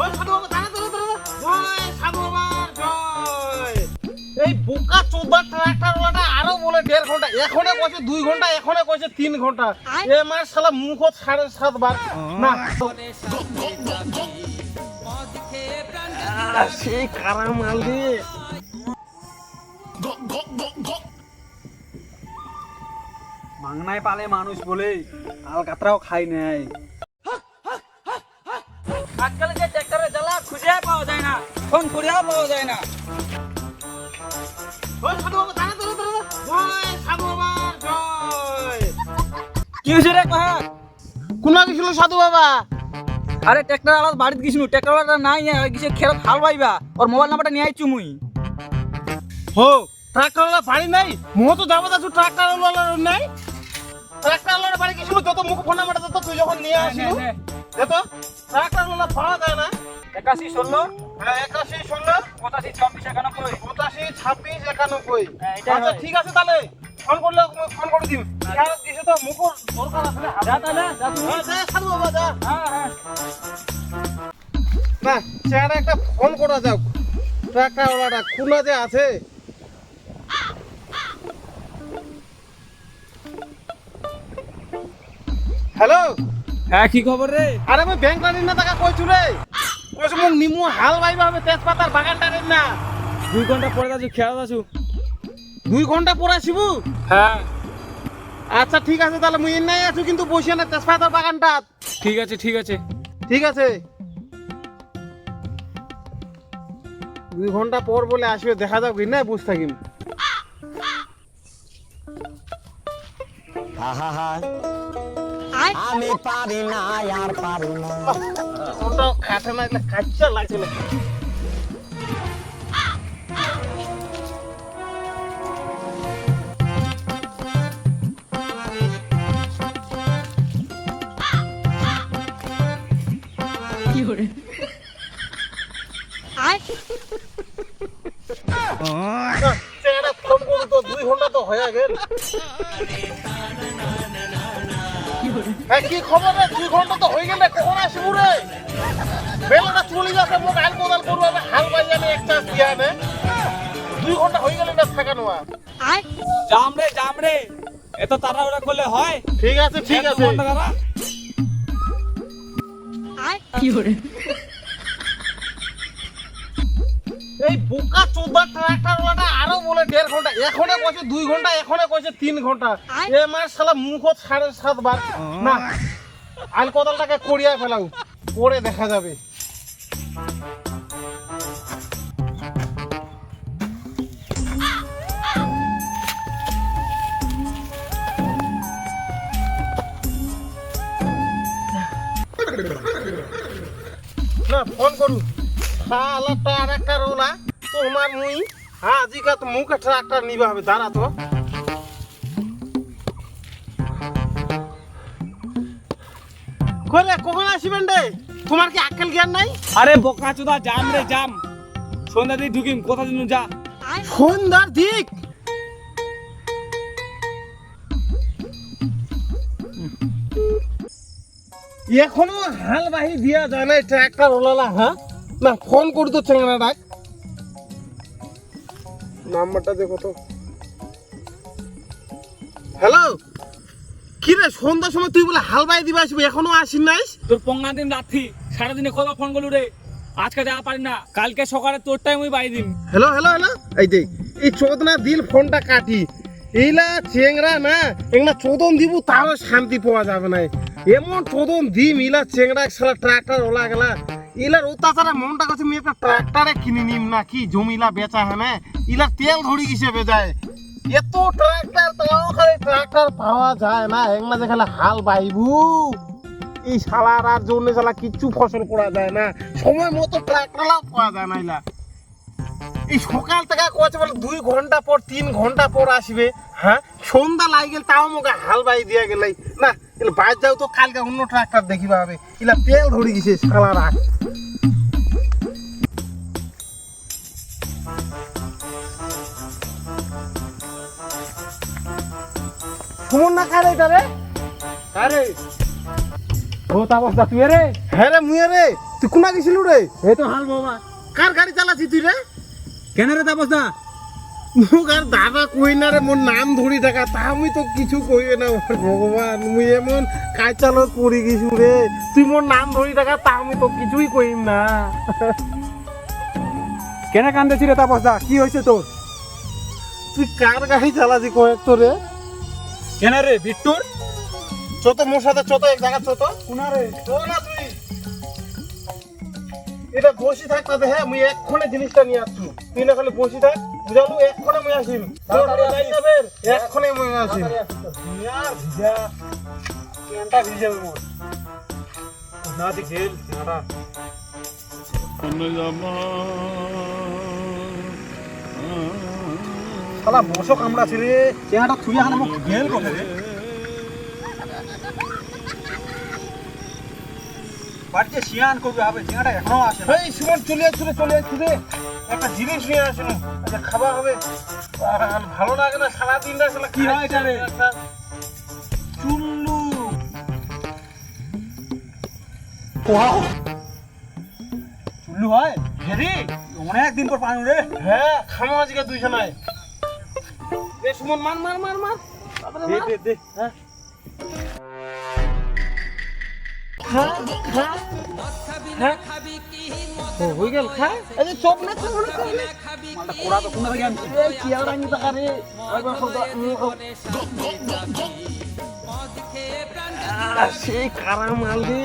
ওই সাধু বাবা দাঁড়া দাঁড়া দাঁড়া জয় সাধু বাবার জয়। এই বোকা চোদ্দার ট্রাক্টরওয়ালাটা আরও বলে দেড় ঘণ্টা এখনে কইছে দুই ঘণ্টা এখনে কইছে তিন ঘণ্টা। এ মার শালা মুখ সাড়ে সাত বার। না। সেই কারা মাল দিয়ে মাংনায় পালে মানুষ বলে আলকাতরাও খাই নাই। আজকাল ফোন করেও পাওয়া যায় না। কি হয়েছে রে কাহা কোনা গেছিল সাধু বাবা? আরে ট্র্যাক্টর আলাদা বাড়িতে গেছিল ট্র্যাক্টর নাই গেছে হাল ওর মোবাইল নাম্বারটা নিয়ে আইছু মুই। হো ট্রাক্টরওয়ালা বাড়ি নাই? মুহ তো যাব যাচ্ছ ট্রাক্টরওয়ালার নাই। ট্রাক্টরওয়ালার বাড়ি গেছিল যত মুখ ফোন নাম্বারটা দিত তুই যখন নিয়ে আসিল যেত ট্রাক্টরওয়ালা পাওয়া যায় না। একাশি ষোলো একাশি ষোলো পঁচাশি চব্বিশ একানব্বই। পঁচাশি ছাব্বিশ একানব্বই। হ্যাঁ, আচ্ছা ঠিক আছে তাহলে ফোন করলে ফোন করে দিন খেয়ালত তো মুখর দরকার আছে না? যা তাহলে যা তুমি। হ্যাঁ, যা, সাধু বাবা, যা। হ্যাঁ হ্যাঁ। না চেহারা একটা ফোন করা যাক। ট্রাক্টরওয়ালাটা খুনা যে আছে। হ্যালো? হ্যাঁ কি খবর রে? আরে আমি ব্যাংক লাইন না টাকা কইছু রে। মোক নিমু হাল বাইবা হবে তেজপাতার বাগানটা রে না। দুই ঘণ্টা পরে যাচ্ছ খেয়াল আছো। দুই ঘণ্টা পরে আসিবু হ্যাঁ আচ্ছা ঠিক আছে তাহলে মুই নাই আছো কিন্তু বসে না তেজপাতার বাগানটা ঠিক আছে ঠিক আছে। ঠিক আছে। দুই ঘণ্টা পর বলে আসবে দেখা যাক না বুঝ থাকিম। আমি পারি না আর পারি না। ওটা কাঠে মারলে কাচ্চা লাগছিল দুই ঘণ্টা তো হয়ে গেল। হ্যাঁ, কি খবর রে? দুই ঘণ্টা তো হয়ে গেলে কখন আসব রে? বেলাটা চলে যাচ্ছে মোক হাল কোদাল করব আমি হাল বাজি আমি এক চাষ দিয়া নে। দুই ঘণ্টা হয়ে গেল না থাকা নোয়া জাম রে জাম রে। এত তাড়াহুড়া করলে হয়? ঠিক আছে ঠিক আছে। ঘণ্টা দাঁড়া। এই বোকা চোদ্দা ট্রাক্টরওয়ালাটা আরও বলে দেড় ঘণ্টা। এখনে কইছে দুই ঘণ্টা এখনে কইছে তিন ঘণ্টা। এ মার শালা মুখত সাড়ে সাত বার না আল কোদালটাকে করিয়া ফেলাও পরে দেখা যাবে। না ফোন করু শালা ট্রাক্টর ওলা তোমার মুই হ্যাঁ আজিকা তো মুখে ট্রাক্টর নিবা হবে দাঁড়া তো। কইলে কখন আসিবেন রে? তোমার কি আক্কেল জ্ঞান নাই? আরে বোকা চোদা জাম রে জাম। সন্ধ্যা দিয়ে ঢুকিম কোথা দিন যা। সন্ধ্যার দিক? এখনও হাল বাহি দিয়া যায় না ট্রাক্টর ওলালা হ্যাঁ না ফোন করি তো চেঙ্গা ডাক। নাম্বারটা দেখো তো। হ্যালো কি রে সন্ধ্যার সময় তুই বলে হাল বাহি দিবা আসবি এখনও আসিস নাইস তোর পঙ্গা দিন রাত্রি সারাদিনে কত ফোন করলু রে? আজকে যাওয়া পারি না কালকে সকালে তোর টাইম ওই বাড়ি দিন হ্যালো হ্যালো হ্যালো এই দেখ এই চোদনা দিল ফোনটা কাটি। এইলা চেংরা না এগুলা চোদন দিব তাও শান্তি পাওয়া যাবে না এমন চোদন দিম, ইলা চেংরা সালা ট্রাক্টর ওলা গেলা। ইলার অত্যাচারে মনটা কাছে আমি একটা ট্রাক্টরে কিনে নিম না, কি জমিলা বেচা হ্যাঁ ইলার তেল ধরি কিসে বেজায়? এত ট্রাক্টর তাও খালি ট্রাক্টর পাওয়া যায় না এগুলা যে খালি হাল বাইবু। এই শালার আর জন্য শালা কিচ্ছু ফসল করা যায় না, সময় মতো ট্রাক্টরলাও পাওয়া যায় না ইলা। এই সকাল থেকে কয়েছে বলে দুই ঘণ্টা পর, তিন ঘণ্টা পর আসবে হ্যাঁ? সন্ধ্যা লাগে তাও মোকে হাল বাই দিয়া গেলাই না এলে বাইর যাও তো কালকে অন্য ট্রাক্টর দেখিবা হবে। এলা তেল ধরে গেছে শালারা। সুমন না কারে এটা রে? আরে ও তাপস দা তুই রে? হ্যাঁ রে মুয়ে রে। তুই কোনা গেছিল রে? এই তো হাল বাবা। কার গাড়ি চালাচ্ছি তুই রে? কেন রে তাপস দা? মুখ আর দাদা কই না রে মোর নাম ধরি থাকা তা আমি তো কিছু কই না ভগবান মুই এমন কাজ চালত পড়ে গেছু রে তুই মোর নাম ধরি থাকা তা আমি তো কিছুই কইম না। কেন কান্দেছি রে তাপস দা কি হয়েছে তোর তুই কার গাড়ি চালাচ্ছি কয়েক তো রে কেন রে বিট্টুর চত মোর সাথে চত এক জায়গা চত। কোনা রে না তুই। এটা বসি থাক তাতে হ্যাঁ মুই এক্ষণে জিনিসটা নিয়ে আসছু তুই না খালি বসি থাক। বুঝালু এক্ষণে মুই আসিম। এক্ষণে মুই আসিম। ভিজা কেনটা ভিজে মোর না দি খেল না শালা মশো কামড়াছে রে চেহারাটা থুই আনা মোক করে রে বাড়িতে শিয়ান করবে হবে চেহারাটা এখনও আসে এই সুমন চলে রে চলে রে। একটা জিনিস নিয়ে আসুন আচ্ছা খাবার হবে। আর ভালো লাগে না সারাদিনটা শালা কি হয় এটা রে? একটা- চুল্লু। চুল্লু হয় হেরি অনেক দিন পর পানু রে। হ্যাঁ খামো আজকে দুইজনায় এ সুমন মার মার মার মার। দে দে দে। হ্যাঁ। খা খা ও, গেল খা। এই চপ না চপ না চপ না। মালটা কোড়া তো কোন থেকে আনছি এই কি আর আমি টাকা রে একবার সব সেই কারা মাল রে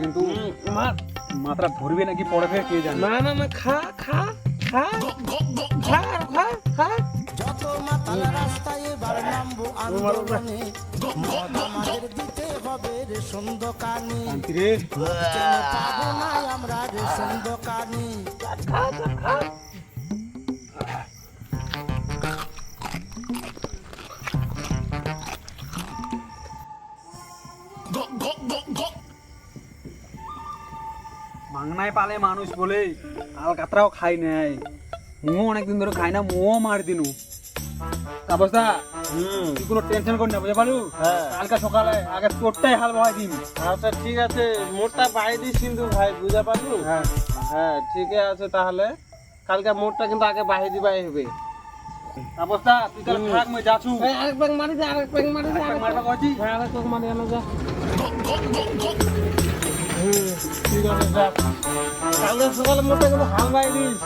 কিন্তু মার। মাত্রা ধরবে নাকি পড়বে কে জানে? না না না খা খা খা। খা খা খা। যত মাতাল রাস্তায় এবার নামবো আন্দোলনে মদ আমাদের দিতে হবে রে। কেন পাবো না আমরা রেশন খা খা খা। মাংনায় পালে মানুষ বলে আল কাতরাও খাই নাই। মুও অনেকদিন ধরে খাই না মুও মার দিনু। অবস্থা হুম। তুই কোনো টেনশন কর না বুঝে পারু হ্যাঁ। কালকে সকালে আগে তোরটাই হাল বহাই দিন আচ্ছা ঠিক আছে। মোটটা পাই দিস কিন্তু ভাই বুঝা পারলু? হ্যাঁ। হ্যাঁ ঠিক আছে তাহলে। কালকে মোটটা কিন্তু আগে বাহি দিবাই হবে। অবস্থা তুই তাহলে থাক মই এই আরেক ব্যাগ মারি দে আরেক ব্যাগ মারি দে আরেক মারবা কইছি? হ্যাঁ আরেক ব্যাগ মারি আনো যা। ঠিক আছে কালকে সকালে মোটটা কিন্তু হাল বাই দিস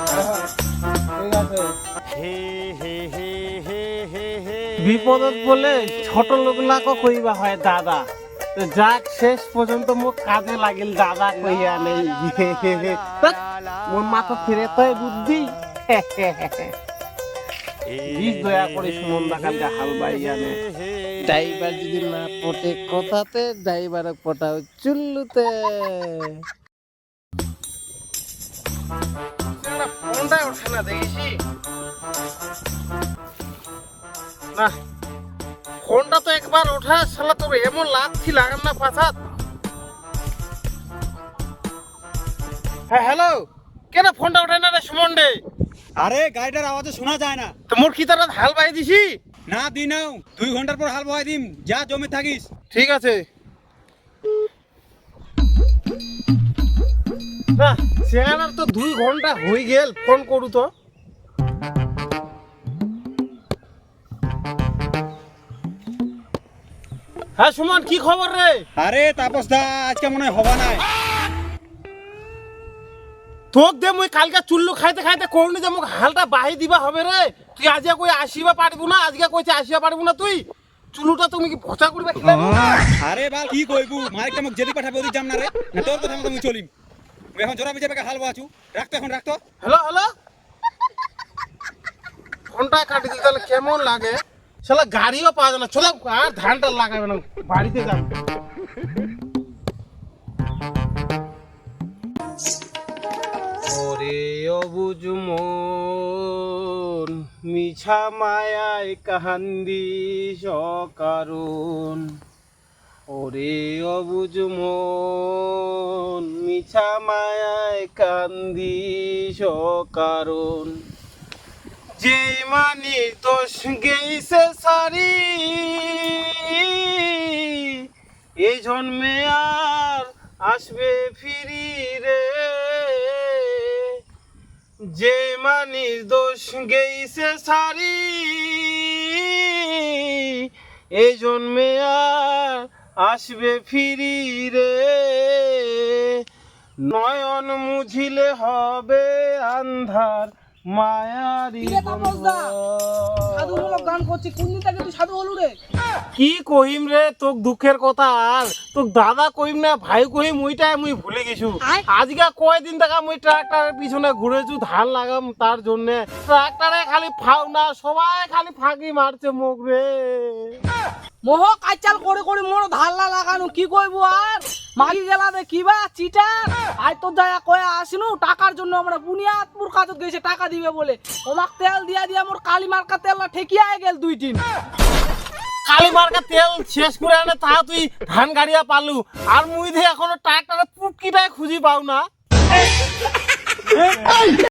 ঠিক আছে বিপদত বলে ছোট লোক লাগ কইবা হয় দাদা। যাক শেষ পর্যন্ত মোক কাজে লাগিল দাদা কইয়া নেই। মোর মাথা ফিরে তো বুদ্ধি। বিষ দয়া করে সুমন দা কালকে হাল বাইয়া নে। ড্রাইভার যদি না পটে কথাতে ড্রাইভার পটাও চুল্লুতে। ফোনটা ওঠে না দেখেছি না ফোনটা তো একবার ওঠা শালা তোর এমন লাথি লাগান না পাছাত। হ্যাঁ হ্যালো কেন ফোনটা ওঠে না রে সুমন রে আরে গাড়িটার আওয়াজে শোনা যায় না। তো মোর কি তারা হাল বাই দিছি? না দি নাও দুই ঘণ্টার পর হাল বহাই দিম যা জমি থাকিস। ঠিক আছে। না তো দুই ঘণ্টা হয়ে গেল ফোন করু তো। হ্যাঁ সুমন কি খবর রে? আরে তাপস দা আজকে মনে হয় হবা নাই। তোক দে মুই কালকে চুল্লু খাইতে খাইতে করুনি যে মোক হালটা বাহি দিবা হবে রে। তুই আজকে কই আসিবা পারব না? আজকে কইছে আসিবা পারব না তুই? চুলুটা তুমি কি ভচা করবে? আরে বাল কি কইবু? মালিকটা মোক যেদি পাঠাবে ওদি যাম না রে। না তোর কথা মতো আমি চলিম। এখন জোড়া বিজে হাল বহাচু রাখতো এখন রাখতো হ্যালো হ্যালো? ফোনটা কাটি দিলে তাহলে কেমন লাগে? শালা গাড়িও পাওয়া যায় না। চলো আর ধানটা লাগাবে না। বাড়িতে যান মিছা মায়ায় কাহান্দি সকারণ। ওরে অবুজ মন, মিছা মায়ায় কান্দি কারণ যে মানি দোষ গেইছে সারি এই জন্মে আর আসবে ফিরি রে যে মানির দোষ গেইছে সারি এই জন্মে আর আসবে ফিরি রে নয়ন মুঝিলে হবে আন্ধার মায়ারি গান করছি কোন দিন তুই সাধু হলু রে। কি কহিম রে তোক দুঃখের কথা আর। তোক দাদা কহিম না ভাই কহিম ওইটাই মুই ভুলে গেছু। আজকে কয়দিন টাকা মুই ট্রাক্টরের পিছনে ঘুরেছু ধান লাগাম তার জন্য। ট্রাক্টরে খালি ফাও না সবাই খালি ফাঁকি মারছে মুখ রে। মোহ কাইচাল করে করে মোর ধাল্লা লাগানো কি কইবো আর? মাগি গেলা দে কিবা চিটার? আই তো দয়া কয়া আসিনু টাকার জন্য আমরা বুনিয়াদপুর কাজত গেছে টাকা দিবে বলে। ওমাক তেল দিয়া দিয়া মোর কালি মার্কা তেলটা ঠেকিয়া গেল দুই দিন কালি মার্কা তেল শেষ করে আনে তা তুই ধান গাড়িয়া পালু। আর মুই দে এখনও ট্রাক্টরে পুটকিটাই খুঁজি পাও না।